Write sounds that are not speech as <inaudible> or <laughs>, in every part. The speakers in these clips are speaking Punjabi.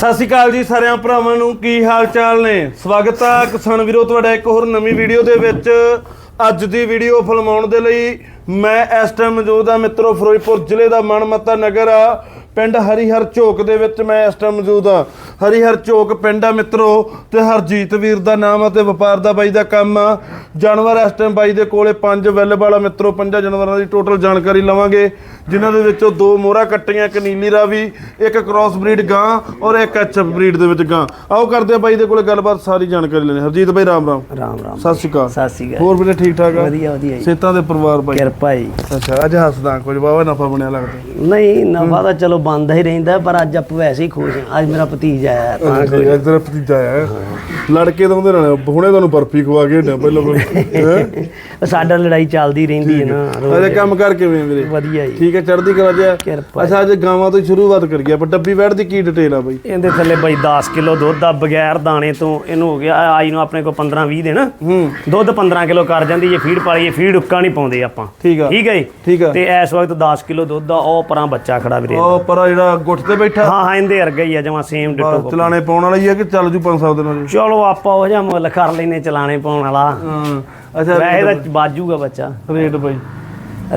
ਸਤਿ ਸ਼੍ਰੀ ਅਕਾਲ ਜੀ ਸਾਰਿਆਂ ਭਰਾਵਾਂ ਨੂੰ, ਕੀ ਹਾਲ ਚਾਲ ਨੇ? ਸਵਾਗਤ ਆ ਕਿਸਾਨ ਵੀਰੋ, ਤੁਹਾਡਾ ਇੱਕ ਹੋਰ ਨਵੀਂ ਵੀਡੀਓ ਦੇ ਵਿੱਚ। ਅੱਜ ਦੀ ਵੀਡੀਓ ਫਿਲਮਾਉਣ ਦੇ ਲਈ ਮੈਂ ਇਸ ਟਾਈਮ ਮੌਜੂਦ ਆ ਮਿੱਤਰੋ, ਫਿਰੋਜ਼ਪੁਰ ਜ਼ਿਲ੍ਹੇ ਦਾ ਮਨਮੱਤਾ ਨਗਰ ਆ। ਪਿੰਡ ਹਰੀਹਰ ਚੌਕ ਦੇ ਵਿੱਚ ਮੈਂ ਇਸ ਟਾਈਮ ਮੌਜੂਦ ਆ। ਹਰੀਹਰ ਚੌਕ ਪਿੰਡ ਆ ਮਿੱਤਰੋ, ਤੇ ਹਰਜੀਤ ਵੀਰ ਦਾ ਨਾਮ ਆ ਤੇ ਵਪਾਰ ਦਾ ਬਾਈ ਦਾ ਕੰਮ ਆ। ਜਾਨਵਰ ਇਸ ਟਾਈਮ ਬਾਈ ਦੇ ਕੋਲੇ ਪੰਜ ਵੈਲ ਵਾਲਾ ਮਿੱਤਰੋ, ਪੰਜਾਂ ਜਾਨਵਰਾਂ ਦੀ ਟੋਟਲ ਜਾਣਕਾਰੀ ਲਵਾਂਗੇ। ਜਿਨ੍ਹਾਂ ਦੇ ਵਿੱਚੋਂ ਦੋ ਮੋਹਰਾ ਕੱਟੀਆਂ ਇੱਕ ਨੀਲੀ ਰਾਵੀ ਇੱਕ ਕ੍ਰਾਸ ਬਰੀਡ ਗਾਂ ਔਰ ਇੱਕ ਐਚਐਫ ਬਰੀਡ ਦੇ ਵਿੱਚ ਗਾਂ। ਆਓ ਕਰਦੇ ਆ ਬਾਈ ਦੇ ਕੋਲੇ ਗੱਲਬਾਤ ਸਾਰੀ ਜਾਣਕਾਰੀ ਲੈਣੇ ਹਰਜੀਤ ਬਾਈ ਰਾਮ ਰਾਮ। ਰਾਮ ਰਾਮ ਸਤਿ ਸ਼੍ਰੀ ਅਕਾਲ। ਸਤਿ ਸ਼੍ਰੀ ਅਕਾਲ। ਹੋਰ ਵੀਰੇ ਠੀਕ ਠਾਕ ਆ? ਵਧੀਆ ਵਧੀਆ ਜੀ। ਸੇਤਾਂ ਦੇ ਪਰਿਵਾਰ ਬਾਈ? ਕਿਰਪਾ ਜੀ। ਅੱਛਾ ਅੱਜ ਹੱਸਦਾ ਕੁਝ ਵਾਵਾ ਨਫਾ ਬਣਿਆ ਲੱਗਦਾ। ਨਹੀਂ ਨਫਾ ਤਾਂ ਚਲੋ ਬੰਦ ਹੀ ਰਹਿੰਦਾ ਪਰ ਅੱਜ ਆਪਾਂ ਵੈਸੇ ਹੀ ਖੁਸ਼ ਹਾਂ। ਅੱਜ ਮੇਰਾ ਭਤੀਜਾ ਆਇਆ ਤਾਂ ਅੱਛਾ ਅੱਜ ਤੇਰਾ ਭਤੀਜਾ ਆ ਲੜਕੇ ਤਾਂ ਉਹਦੇ ਨਾਲ ਹੁਣੇ ਤੁਹਾਨੂੰ ਬਰਫੀ ਖਵਾ ਕੇ ਹਟਿਆ ਪਹਿਲਾਂ? <laughs> ਸਾਡਾ ਲੜਾਈ ਚੱਲਦੀ ਰਹਿੰਦੀ ਹੈ ਨਾ। ਅਜੇ ਕੰਮ ਕਰ ਕਿਵੇਂ ਵੀਰੇ? ਵਧੀਆ ਜੀ। ਠੀਕ ਹੈ ਚੜ੍ਹਦੀ ਕਲਾ ਜਿਆ ਕਿਰਪਾ। ਅੱਛਾ ਅੱਜ ਗਾਵਾਂ ਤੋਂ ਸ਼ੁਰੂਆਤ ਕਰੀਏ ਆਪਾਂ ਡੱਬੀ ਵੈੜ ਦੀ ਕੀ ਡਿਟੇਲ ਆ ਬਾਈ? ਇਹਦੇ ਥੱਲੇ ਬਈ 10 ਕਿਲੋ ਦੁੱਧ ਆ ਬਗੈਰ ਦਾਣੇ ਤੋਂ ਇਹਨੂੰ ਹੋ ਗਿਆ ਆਈ ਨੂੰ ਆਪਣੇ ਕੋਲ 15 20 ਦਿਨ। ਹੂੰ। ਦੁੱਧ 15 ਕਿਲੋ ਕਰ ਜਾਂਦੀ ਜੇ ਫੀਡ ਪਾਲੀਏ ਫੀਡ ਉੱਕਾ ਨਹੀਂ ਪਾਉਂਦੇ ਆਪਾਂ। ਠੀਕ ਆ। ਠੀਕ ਹੈ ਜੀ? ਠੀਕ ਆ। ਤੇ ਇਸ ਵਕਤ 10 ਕਿਲੋ ਦੁੱਧ ਆ ਉਹ ਪਰਾਂ ਬੱਚਾ ਖੜਾ ਵੀਰੇ ਉਹ ਪਰ ਜਿਹੜਾ ਗੁੱਟ ਤੇ ਬੈਠਾ। ਹਾਂ ਹਾਂ ਇਹਦੇ ਵਰਗਾ ਹੀ ਆ ਜਮਾ ਸੇਮ ਡਿਟੋ ਬਸ ਚਲਾਣੇ ਪਾਉਣ ਵਾਲਾ ਹੀ ਆ ਕਿ ਚੱਲ ਜੂ 500 ਦਿਨਾਂ ਚ ਚਲੋ ਆਪਾਂ ਉਹ ਜਿਹਾ ਮੁੱਲ ਕਰ ਲੈਨੇ ਚਲਾਣੇ ਪਾਉਣ ਵਾਲਾ। ਹਾਂ। ਅੱਛਾ ਵੈਸੇ ਤਾਂ ਬਾਜੂਗਾ ਬੱਚਾ। ਰੇਟ ਬਾਈ।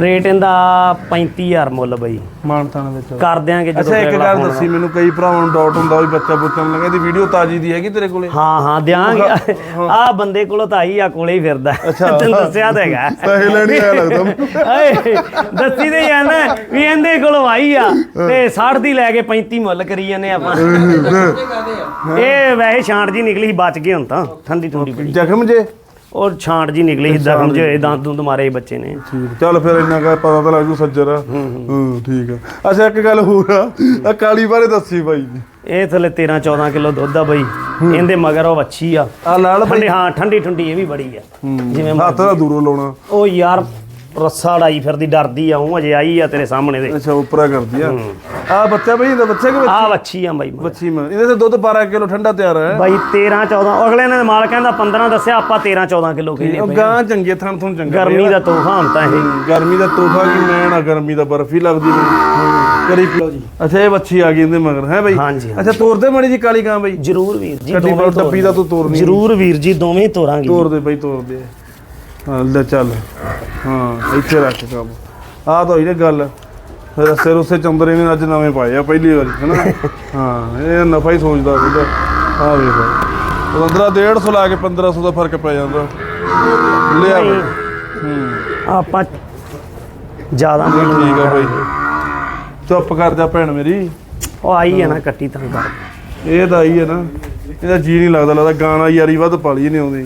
ਰੇਟ ਇਹਦਾ 35000 ਮੁੱਲ ਬਈ। ਮਾਨਥਾਨ ਵਿੱਚ ਕਰ ਦਿਆਂਗੇ ਜਦੋਂ ਅੱਛਾ ਇੱਕ ਗੱਲ ਦੱਸੀ ਮੈਨੂੰ ਕਈ ਭਰਾਵਾਂ ਨੂੰ ਡਾਊਟ ਹੁੰਦਾ ਵੀ ਬੱਚਾ ਬੁੱਚਣ ਲੱਗਾ ਇਹਦੀ ਵੀਡੀਓ ਤਾਜੀ ਦੀ ਹੈਗੀ ਤੇਰੇ ਕੋਲੇ? ਹਾਂ ਹਾਂ ਦਿਆਂਗੇ। ਆ ਬੰਦੇ ਕੋਲੋਂ ਤਾਂ ਆਈ ਆ ਕੋਲੇ ਹੀ ਫਿਰਦਾ। ਤੈਨੂੰ ਦੱਸਿਆ ਤਾਂ ਹੈਗਾ। ਪੈਸੇ ਲੈਣੀ ਆਇਆ ਲੱਗਦਾ ਓਏ ਦੱਸੀ ਤੇ ਜਾਂਦਾ ਵੀ ਇਹਦੇ ਕੋਲੋਂ ਆਈ ਆ। ਤੇ 60 ਦੀ ਲੈ ਕੇ 35 ਮੁੱਲ ਕਰੀ ਜਾਂਦੇ ਆਪਾਂ। ਇਹ ਵੈਸੇ ਛਾਂਟ ਜੀ ਨਿਕਲੀ ਸੀ ਬਚ ਗਏ ਹੁਣ ਤਾਂ ਠੰਡੀ ਠੰਡੀ ਜ਼ਖਮ ਜੇ? ਉਹ ਛਾਂਟ ਜੀ ਨਿਕਲੀ ਸੀ ਜ਼ਖਮ ਜੇ ਦੰਦ ਦੁੰਦ ਮਾਰੇ ਬੱਚੇ ਨੇ। ਠੀਕ ਚੱਲ ਫਿਰ ਇੰਨਾ ਕਾ ਪਤਾ ਤਾਂ ਲੱਗ ਜੂ ਸੱਜਰ ਹੂੰ ਠੀਕ ਆ। ਅੱਛਾ ਇੱਕ ਗੱਲ ਹੋਰ ਆ। ਆ ਕਾਲੀ ਬਾਰੇ ਦੱਸੀ ਬਾਈ ਜੀ। ਇਹ ਥੱਲੇ 13 14 ਕਿਲੋ ਦੁੱਧ ਆ ਬਈ। ਇਹਦੇ ਮਗਰ ਉਹ ਵੱਛੀ ਆ। ਆ ਲਾਲ ਬਾਈ ਹਾਂ ਠੰਡੀ ਠੰਡੀ ਇਹ ਵੀ ਬੜੀ ਆ। ਜਿਵੇਂ ਹੱਥ ਦਾ ਦੂਰੋਂ ਲਾਉਣਾ। ਉਹ ਯਾਰ ਰੱਸਾ ੜਾਈ ਫਿਰਦੀ ਡਰਦੀ ਆ ਉਹ ਅਜੇ ਆਈ ਆ ਤੇਰੇ ਸਾਹਮਣੇ ਦੇ। ਅੱਛਾ ਉਪਰਾ ਕਰਦੀ ਆ। ਆ ਬੱਚਾ ਬਈ ਇਹਦਾ ਬੱਚਾ ਕਿ ਆ ਵੱਛੀ ਆ ਬਾਈ ਮਗਰ। ਬੱਚੀ ਮੈਂ। ਇਹਦੇ ਤੇ ਦੁੱਧ 12 ਕਿਲੋ ਠੰਡਾ ਤਿਆਰ ਹੈ। ਬਾਈ 13 14 ਅਗਲੇ ਨੇ ਮਾਲ ਕਹਿੰਦਾ 15 ਦੱਸਿਆ ਆਪਾਂ 13 14 ਕਿਲੋ ਕਹਿੰਦੇ ਉਹ ਗਾਂ ਚੰਗੇ ਥਣ ਥਣ ਚੰਗਾ। ਗਰਮੀ ਦਾ ਤੋਹਫਾ ਹੁੰਦਾ ਇਹ। ਗਰਮੀ ਦਾ ਤੋਹਫਾ ਕੀ ਮੈਂ ਨਾ ਗਰਮੀ ਦਾ ਬਰਫੀ ਲੱਭਦੀ ਮੈਨੂੰ ਕਰੀ ਪਿਓ ਜੀ। ਅੱਛਾ ਇਹ ਬੱਚੀ ਆ ਗਈ ਇਹਦੇ ਮਗਰ ਹੈ ਬਈ? ਹਾਂਜੀ। ਅੱਛਾ ਤੋਰਦੇ ਮੜੀ ਜੀ ਕਾਲੀ ਗਾਂ ਬਈ। ਜਰੂਰ ਵੀਰ ਜੀ ਕੱਢੀ ਦੋਵੇਂ ਪਾਓ ਡੱਬੀ ਦਾ ਤੂੰ ਤੋਰਨੀ ਜਰੂਰ ਵੀਰ ਜੀ ਦੋਵੇਂ ਤੋਰਾਂਗੇ ਤੋਰ ਦੇ ਬਈ ਤੋਰ ਦੇ। ਹਾਂ ਲੈ ਚੱਲ। ਹਾਂ ਇੱਥੇ ਰੱਖ ਕੰਮ। ਆਹ ਤਾਂ ਹੋਈ ਨਾ ਗੱਲ। ਫਿਰ ਸਿਰ ਉਸੇ ਚੰਦਰੇ ਨੇ ਅੱਜ ਨਵੇਂ ਪਾਏ ਆ ਪਹਿਲੀ ਵਾਰੀ ਹੈਨਾ? ਹਾਂ ਇਹ ਨਫਾ ਹੀ ਸੋਚਦਾ ਸੀਗਾ ਆ ਵੇਖ। ਉਹ ਅੰਦਰਾ 150 ਲਾ ਕੇ 1500 ਦਾ ਫ਼ਰਕ ਪੈ ਜਾਂਦਾ। ਲਿਆ ਬਈ। ਹੂੰ। ਆਪਾਂ ਜ਼ਿਆਦਾ ਠੀਕ ਆ ਬਈ। ਚੁੱਪ ਕਰ ਜਾ ਭੈਣ ਮੇਰੀ। ਉਹ ਆਈ ਆ ਨਾ ਕੱਟੀ ਤਾਂ ਕਰ। ਇਹ ਤਾਂ ਆਈ ਹੈ ਨਾ। ਇਹਦਾ ਜੀ ਨਹੀਂ ਲੱਗਦਾ ਲੱਗਦਾ ਗਾਣਾ ਯਾਰੀ ਵੱਧ ਪਾਲੀ ਨੇ ਆਉਂਦੇ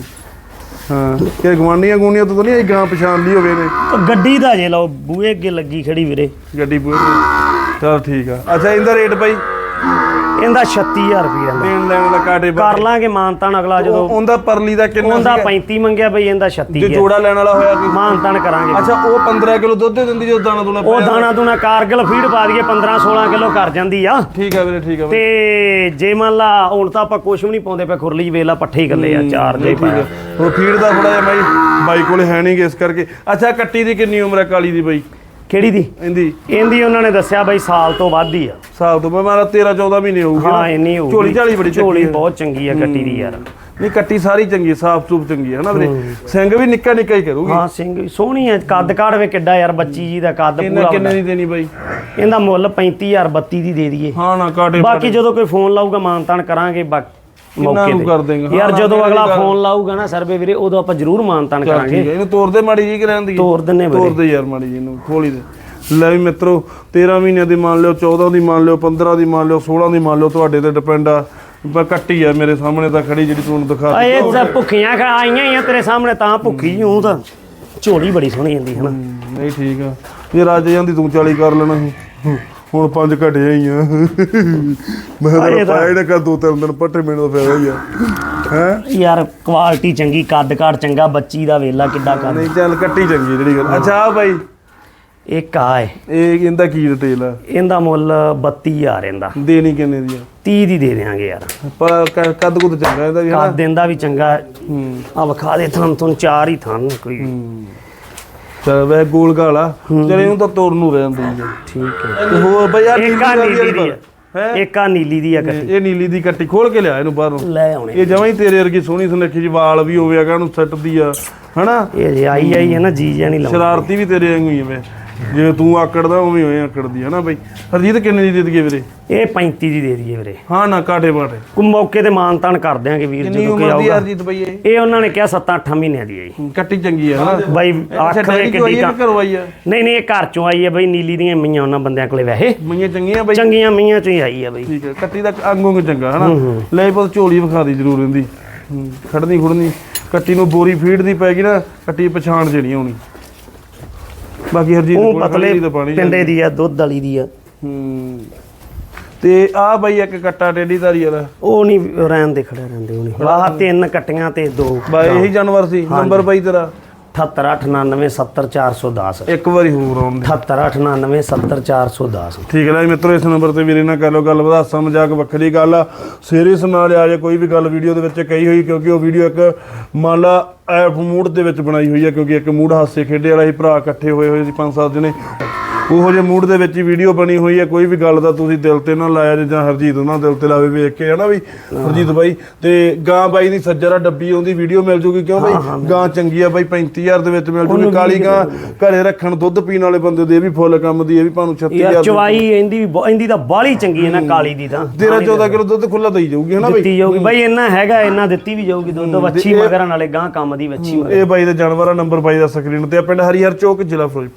ਹਾਂ। ਕਿ ਗਵਾਂਡੀਆਂ ਗੂਣੀਆਂ ਤੋਂ ਤਾਂ ਨਹੀਂ ਇਹ ਗਾਂ ਪਛਾਣ ਲਈ ਹੋਵੇ ਨੇ ਉਹ ਗੱਡੀ ਦਾ ਜੇ ਲਓ ਬੂਹੇ ਅੱਗੇ ਲੱਗੀ ਖੜੀ ਵੀਰੇ। ਗੱਡੀ ਬੂਹੇ ਤੇ। ਚਲ ਠੀਕ ਆ। ਅੱਛਾ ਇਹਦਾ ਰੇਟ ਬਾਈ? ਇਹਦਾ 36000 ਰੁਪਏ ਦੇਣ ਲੈਣ ਦਾ ਕਾਟੇ ਕਰ ਲਾਂਗੇ ਮਾਨਤਾਨ ਅਗਲਾ ਜਦੋਂ ਉਹਦਾ ਪਰਲੀ ਦਾ ਕਿੰਨਾ ਉਹਦਾ ਸੀਗਾ? 35 ਮੰਗਿਆ ਬਈ ਇਹਦਾ 36 ਜੇ ਜੋੜਾ ਲੈਣ ਵਾਲਾ ਹੋਇਆ ਕੋਈ? ਮਾਨਤਾਨ ਕਰਾਂਗੇ। ਅੱਛਾ ਉਹ 15 ਕਿਲੋ ਦੁੱਧ ਦੇ ਦਿੰਦੀ ਜੋ ਦਾਣਾ ਦੂਣਾ ਉਹ। ਦਾਣਾ ਦੂਣਾ ਕਾਰਗਲ ਫੀਡ ਪਾ ਦਈਏ 15 16 ਕਿਲੋ ਕਰ ਜਾਂਦੀ ਆ। ਠੀਕ ਆ ਵੀਰੇ ਠੀਕ ਆ ਤੇ ਜੇ ਮੰਨ ਲਾ ਹੁਣ ਤਾਂ ਆਪਾਂ ਕੁਝ ਵੀ ਨਹੀਂ ਪਾਉਂਦੇ ਪਏ ਖੁਰਲੀ ਵੇਲਾ ਪੱਠੇ ਹੀ ਗੱਲੇ ਆ ਚਾਰ ਜੇ ਆ। ਉਹ ਫੀਡ ਦਾ ਥੋੜਾ ਜਿਹਾ ਬਾਈ ਬਾਈ ਕੋਲੇ ਹੈ ਨਹੀਂ ਇਸ ਕਰਕੇ। ਅੱਛਾ ਕੱਟੀ ਦੀ ਕਿੰਨੀ ਉਮਰ ਹੈ ਕਾਲੀ ਦੀ ਬਾਈ? ਕਿਹੜੀ ਦੀ? ਇਹਦੀ। ਇਹਦੀ ਉਹਨਾਂ ਨੇ ਦੱਸਿਆ ਬਈ ਸਾਲ ਤੋਂ ਵੱਧ ਹੀ ਆ। ਸਾਲ ਤੋਂ ਮਾਰਾ 13 14 ਮਹੀਨੇ ਹੋਊਗੀ ਨਾ। ਹਾਂ ਇੰਨੀ ਹੋਊਗੀ। ਝੋਲੀ ਝਾਲੀ ਬੜੀ ਝੋਲੀ ਹੈ। ਬਹੁਤ ਚੰਗੀ ਆ ਕੱਟੀ ਦੀ ਯਾਰ। ਨਹੀਂ ਕੱਟੀ ਸਾਰੀ ਚੰਗੀ ਸਾਫ਼ ਸੂਫ ਚੰਗੀ ਹੈ ਨਾ ਵੀਰੇ? ਸਿੰਘ ਵੀ ਨਿੱਕਾ ਨਿੱਕਾ ਹੀ ਕਰੂਗੀ। ਹਾਂ ਸਿੰਘ ਸੋਹਣੀ ਆ। ਕੱਦ ਕਾੜ ਵੇ ਕਿੱਡਾ ਯਾਰ ਬੱਚੀ ਜੀ ਦਾ ਕੱਦ ਕਿੰਨੇ ਪੂਰਾ ਕਿੰਨੇ ਹੁੰਦਾ। ਦੀ ਦੇਣੀ ਬਾਈ? ਇਹਦਾ ਮੁੱਲ 35000 32 ਦੀ ਦੇ ਦਈਏ। ਹਾਂ ਨਾ ਕਾਟੇ ਬਾਕੀ ਜਦੋਂ ਕੋਈ ਫੋਨ ਲਾਊਗਾ ਮਾਨਤਾਨ ਕਰਾਂਗੇ ਬਾਕੀ ਕਿੰਨਾ ਮੌਕੇ ਨੂੰ ਕਰ ਦੇਂਗਾ? ਯਾਰ ਜਦੋਂ ਅਗਲਾ ਫੋਨ ਲਾਊਗਾ ਨਾ ਸਰਵੇ ਵੀਰੇ ਉਦੋਂ ਆਪਾਂ ਜ਼ਰੂਰ ਮਾਨਤਾਨ ਕਰਾਂਗੇ। ਠੀਕ ਹੈ ਇਹਨੂੰ ਤੋਰਦੇ ਮਾੜੀ ਜੀ ਕਿ ਰਹਿੰਦੀ ਤੋਰ ਦਿੰਨੇ ਵੀਰੇ। ਤੋਰਦੇ ਯਾਰ ਮਾੜੀ ਜੀ ਇਹਨੂੰ ਖੋਲੀ ਦੇ। ਲੈ ਵੀ ਮਿੱਤਰੋ 13 ਮਹੀਨਿਆਂ ਦੀ ਮੰਨ ਲਿਓ 14 ਦੀ ਮੰਨ ਲਿਓ 15 ਦੀ ਮੰਨ ਲਿਓ 16 ਦੀ ਮੰਨ ਲਿਓ ਤੁਹਾਡੇ ਤੇ ਡਿਪੈਂਡ ਆ। ਪਰ ਕੱਟੀ ਆ ਮੇਰੇ ਸਾਹਮਣੇ ਤਾਂ ਖੜੀ ਜਿਹੜੀ ਤੁਹਾਨੂੰ ਦਿਖਾ ਆ ਇਹ ਤਾਂ ਭੁੱਖੀਆਂ ਖਾ ਆਈਆਂ ਹੀ ਆ ਤੇਰੇ ਸਾਹਮਣੇ ਤਾਂ ਭੁੱਖੀ ਹੂੰ ਤਾਂ। ਝੋਲੀ ਬੜੀ ਸੋਹਣੀ ਜਾਂਦੀ ਹੈ ਨਾ। ਨਹੀਂ ਠੀਕ ਆ। ਜੇ ਰਾਜੇ ਜਾਂਦੀ ਤੂੰ 40 ਕਰ ਲੈਣਾ ਸੀ। ਹੁਣ ਪੰਜ ਘਟਿਆ ਹੀ ਆ। ਮੈਂ ਤਾਂ ਇਹ ਪਾਇਆ ਨਾ ਕਰ ਦੋ ਤਿੰਨ ਦਿਨ ਪੱਟੇ ਮੈਨੂੰ ਤਾਂ ਫਾਇਦਾ ਹੀ ਆ। ਹੈ? ਯਾਰ ਕੁਆਲਿਟੀ ਚੰਗੀ ਕੱਦ ਕਾੜ ਚੰਗਾ ਬੱਚੀ ਦਾ ਵੇਲਾ ਕਿੱਡਾ ਕੱਦ। ਨਹੀਂ ਚੱਲ ਕੱਟੀ ਚੰਗੀ ਜਿਹੜੀ ਗੱਲ। ਅੱਛਾ ਆ ਬਾਈ। ਆ ਏ ਇਹ ਇਹਦਾ ਕੀ ਡਿਟੇਲ ਆ? ਇਹਦਾ ਮੁੱਲ 32000 ਇਹਦਾ। ਦੇਣੀ ਕਿੰਨੇ ਦੀ ਆ? 30 ਦੀ ਦੇ ਦੇਾਂਗੇ ਯਾਰ। ਪਰ ਕ- ਕੱਦ ਕੁੱਦ ਚੰਗਾ ਇਹਦਾ ਵੀ ਹਨਾ ਕੱਦ ਦਿੰਦਾ ਵੀ ਚੰਗਾ। ਹੂੰ। ਆ ਵਿਖਾ ਦੇ ਥਾਂ ਤੋਂ ਚਾਰ ਹੀ ਥਾਂ ਕੋਈ। ਚਲ ਵੇ ਗੋਲ ਗਾਲਾ ਚਲ ਇਹਨੂੰ ਤਾਂ ਤੋੜ ਨੂੰ ਰਹਿਣ ਦਈਏ ਠੀਕ ਹੈ। ਤੇ ਹੋਰ ਬਈ ਇੱਕ ਆ ਨੀਲੀ ਦੀ ਹੈਂ? ਇੱਕ ਆ ਨੀਲੀ ਦੀ ਆ ਕੱਟੀ। ਇਹ ਨੀਲੀ ਦੀ ਕੱਟੀ ਖੋਲ ਕੇ ਲਿਆ ਇਹਨੂੰ ਬਾਹਰੋਂ। ਲੈ ਆਉਣੇ ਇਹ ਜਮਾਂ ਹੀ ਤੇਰੇ ਵਰਗੀ ਸੋਹਣੀ ਸੁਨੱਖੀ ਜੀ ਵਾਲ ਵੀ ਹੋਵੇ ਅਗਾ ਨੂੰ ਸੱਟਦੀ ਆ ਹਨਾ? ਇਹ ਜੇ ਆਈ ਆਈ ਹੈ ਨਾ ਜੀ ਜਾਨੀ ਲਾਉਂਦਾ। ਸ਼ਰਾਰਤੀ ਵੀ ਤੇਰੇ ਵਾਂਗੂ ਹੀ ਐਵੇਂ ਜਿਵੇਂ ਤੂੰ ਆਕੜਦਾ ਉਵੇਂ ਹੋਏ ਆਕੜਦੀ ਹਨਾ ਬਈ? ਹਰਜੀਤ ਕਿੰਨੇ ਦੀ ਦੇ ਦਈਏ ਵੀਰੇ? ਇਹ 35 ਦੀ ਦੇ ਦਈਏ ਵੀਰੇ। ਹਾਂ ਨਾ ਕਾਟੇ ਬਾਟੇ। ਕੋ ਮੌਕੇ ਤੇ ਮਾਨ ਤਾਨ ਕਰ ਦਿਆਂਗੇ ਵੀਰ ਕਿੰਨੀ ਜਦੋਂ ਕੋਈ ਉਮਰ ਦੀ ਆਊਗਾ। ਹਰਜੀਤ ਬਈ ਇਹ? ਇਹ ਉਹਨਾਂ ਨੇ ਕਿਹਾ 7-8 ਮਹੀਨਿਆਂ ਦੀ ਹੈ ਜੀ। ਕੱਟੀ ਚੰਗੀ ਆ ਹਨਾ? ਬਾਈ ਅੱਛਾ ਅੱਖ ਵੇ ਡੈਡੀ ਕਿੱਡੀ ਤਾਂ ਆਈ ਆ ਨਹੀਂ ਨਹੀਂ ਇਹ ਘਰ ਚੋਂ ਆਈ ਹੈ ਬਈ ਨੀਲੀ ਦੀਆਂ ਮਈਆਂ ਉਹਨਾਂ ਬੰਦਿਆਂ ਕੋਲੇ ਵੈਸੇ। ਮਈਆਂ ਚੰਗੀਆਂ ਬਈ? ਚੰਗੀਆਂ ਮਈਆਂ ਚੋਂ ਹੀ ਆਈ ਹੈ ਬਈ। ਠੀਕ ਹੈ ਕੱਟੀ ਦਾ ਅੰਗੋਂ ਚੰਗਾ ਹਨਾ? ਲੈ ਪੁੱਤ ਝੋਲੀ ਵਿਖਾ ਦੀ ਜ਼ਰੂਰ ਇਹਦੀ। ਹੂੰ, ਖੜਨੀ ਖੁੜਨੀ ਕੱਟੀ ਨੂੰ ਬੋਰੀ ਫੀਡ ਦੀ ਪੈ ਗਈ ਨਾ ਕੱਟੀ ਪਛਾਣ ਜਿਹੜੀ ਹੋਣੀ ਬਾਕੀ ਹਰਜੀਤ ਉਹ ਕੋਲ ਪਤਲੇ ਪਾਣੀ ਪਿੰਡੇ ਦੀ ਆ ਦੁੱਧ ਵਾਲੀ ਦੀ ਆ। ਹੂੰ। ਤੇ ਆ ਬਈ ਇੱਕ ਕੱਟਾ ਟੇਢੀ ਧਾਰੀ ਵਾਲਾ। ਉਹ ਨਹੀਂ ਰਹਿਣ ਦੇ ਖੜੇ ਰਹਿੰਦੇ ਉਹ ਨਹੀਂ। ਵਾਹ ਤਿੰਨ ਕੱਟੀਆਂ ਤੇ ਦੋ ਬਾ ਇਹੀ ਜਾਨਵਰ ਸੀ ਨੰਬਰ ਬਾਈ ਤੇਰਾ। 788977410 ਇੱਕ ਵਾਰੀ ਹੋਰ ਆਉਣ ਦੇ 788977410 ਠੀਕ ਹੈ ਲੈ ਮਿੱਤਰੋ ਇਸ ਨੰਬਰ ਤੇ ਵੀਰੇ ਨਾਲ ਕਰ ਲਓ ਗੱਲ ਵਧਾਸਾ ਮਜ਼ਾਕ ਵੱਖਰੀ ਗੱਲ। ਆ ਸੀਰੀਅਸ ਨਾਲ ਆ ਜੇ ਕੋਈ ਵੀ ਗੱਲ ਵੀਡੀਓ ਦੇ ਵਿੱਚ ਕਹੀ ਹੋਈ ਕਿਉਂਕਿ ਉਹ ਵੀਡੀਓ ਇੱਕ ਮੰਨ ਲਾ ਐਫ ਮੂਡ ਦੇ ਵਿੱਚ ਬਣਾਈ ਹੋਈ ਹੈ ਕਿਉਂਕਿ ਇੱਕ ਮੂਡ ਹਾਸੇ ਖੇਡੇ ਵਾਲਾ ਹੀ ਭਰਾ ਇਕੱਠੇ ਹੋਏ ਹੋਏ ਸੀ ਪੰਜ ਸੱਤ ਜਣੇ। ਉਹੋ ਜਿਹੇ ਮੂਡ ਦੇ ਵਿੱਚ ਹੀ ਵੀਡੀਓ ਬਣੀ ਹੋਈ ਹੈ ਕੋਈ ਵੀ ਗੱਲ ਦਾ ਤੁਸੀਂ ਦਿਲ ਤੇ ਨਾ ਲਾਇਆ ਜੇ ਹਰਜੀਤ ਉਹਨਾਂ ਦਿਲ ਤੇ ਲਾਵੇ ਵੇਖ ਕੇ ਹਨਾ ਵੀ ਹਰਜੀਤ ਬਾਈ ਤੇ ਗਾਂ ਬਾਈ ਦੀ ਸੱਜਰਾ ਡੱਬੀ ਆਉਂਦੀ ਵੀਡੀਓ ਮਿਲ ਜੂਗੀ ਕਿਉਂ ਬਾਈ? ਗਾਂ ਚੰਗੀ ਆ ਬਾਈ 35000 ਦੇ ਵਿੱਚ ਮਿਲ ਜੂਗੀ ਕਾਲੀ ਗਾਂ ਘਰੇ ਰੱਖਣ ਦੁੱਧ ਪੀਣ ਵਾਲੇ ਬੰਦੇ ਦੇ ਵੀ ਫੁੱਲ ਕੰਮ ਦੀ ਇਹ ਵੀ ਭਾਨੂੰ 36000 ਯਾਰ ਦੀ ਚਵਾਈ ਇਹਦੀ ਇਹਦੀ ਤਾਂ ਬਾਲੀ ਚੰਗੀ ਹੈ ਨਾ ਕਾਲੀ ਦੀ ਤਾਂ 13 14 ਕਿਲੋ ਦੁੱਧ ਖੁੱਲਾ ਦਈ ਜਾਊਗੀ ਹਨਾ ਬਾਈ? ਦਿੱਤੀ ਜਾਊਗੀ। ਬਾਈ ਇੰਨਾ ਹੈਗਾ ਇੰਨਾ ਦਿੱਤੀ ਵੀ ਜਾਊਗੀ ਦੁੱਧ ਵੱਛੀ ਮਗਰਾਂ ਨਾਲੇ ਗਾਂ ਕੰਮ ਦੀ ਵੱਛੀ ਇਹ ਬਾਈ ਦਾ ਜਾਨਵਰਾਂ ਨੰਬਰ ਬਾਈ ਦਾ ਸਕਰੀਨ ਤੇ ਆ ਪਿੰਡ ਹਰੀਹਰ ਚੌਕ ਜ਼ਿਲ੍ਹਾ ਫਿਰੋਜ਼ਪੁਰ।